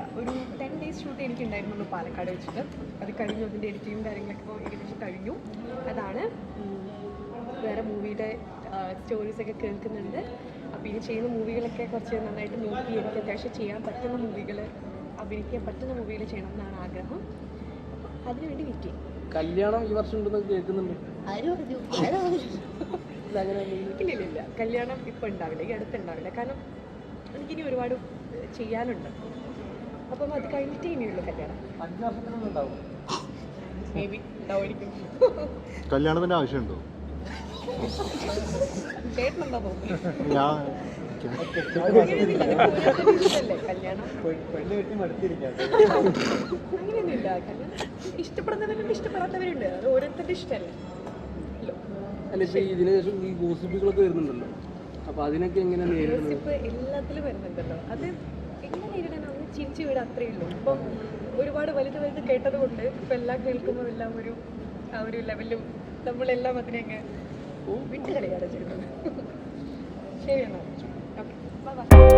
ഇല്ല ഒരു ten days shoot എനിക്ക് ഉണ്ടായിരുന്നുള്ളൂ പാലക്കാട് വെച്ചിട്ട്. അത് കഴിഞ്ഞു. അതിന്റെ എഡിറ്റിങ്ങും കാര്യങ്ങളൊക്കെ ഇപ്പോൾ ഏകദേശം കഴിഞ്ഞു. അതാണ് വേറെ മൂവിയുടെ സ്റ്റോറീസൊക്കെ കേൾക്കുന്നുണ്ട്. അപ്പോൾ ഇനി ചെയ്യുന്ന മൂവികളൊക്കെ കുറച്ച് നന്നായിട്ട് നോക്കി എനിക്ക് അത്യാവശ്യം ചെയ്യാൻ പറ്റുന്ന മൂവികൾ അഭിനയിക്കാൻ പറ്റുന്ന മൂവികൾ ചെയ്യണം എന്നാണ് ആഗ്രഹം. അപ്പം അതിനുവേണ്ടി വെയിറ്റ് ചെയ്യും. കല്യാണം ഈ വർഷം ഉണ്ടെന്ന് കേൾക്കുന്നുണ്ട്. ആരും ആരും ഇല്ല ഇല്ല ഇല്ല. കല്യാണം ഇപ്പം ഉണ്ടാവില്ല. ഈ അടുത്തുണ്ടാവില്ല കാരണം എനിക്കിനി ഒരുപാട് ചെയ്യാനുണ്ട്. അപ്പം അത് കഴിഞ്ഞിട്ടേ ഇനിയുള്ളൂ കല്യാണം. കല്യാണത്തിന്റെ ആവശ്യമുണ്ടോ? അങ്ങനെയൊന്നുമില്ല കല്യാണം. ഇഷ്ടപ്പെടുന്നവരുണ്ട് ഇഷ്ടപ്പെടാത്തവരുണ്ട്. അത് ഓരോരുത്തരുടെ ഇഷ്ടമല്ലേ. അല്ല ഇപ്പൊ ഇതിന് ശേഷം ഈ ഗോസിപ്പുകളൊക്കെ വരുന്നുണ്ടല്ലോ. അപ്പൊ അതിനൊക്കെ എങ്ങനെ എല്ലാത്തിലും വരുന്നുണ്ടല്ലോ. അത് എങ്ങനെ നേരിടാനാണ് വീട് വിടാൻ അത്രേ ഉള്ളൂ. ഇപ്പം ഒരുപാട് വലുത് വലുത് കേട്ടത് കൊണ്ട് ഇപ്പം എല്ലാം കേൾക്കുമ്പോൾ എല്ലാം ഒരു ആ ഒരു ലെവലിലും നമ്മളെല്ലാം അതിനെ അങ്ങ് വിട്ട് കളിയാണ് ചെയ്യുന്നത് ശരി എന്നാൽ ഓക്കെ.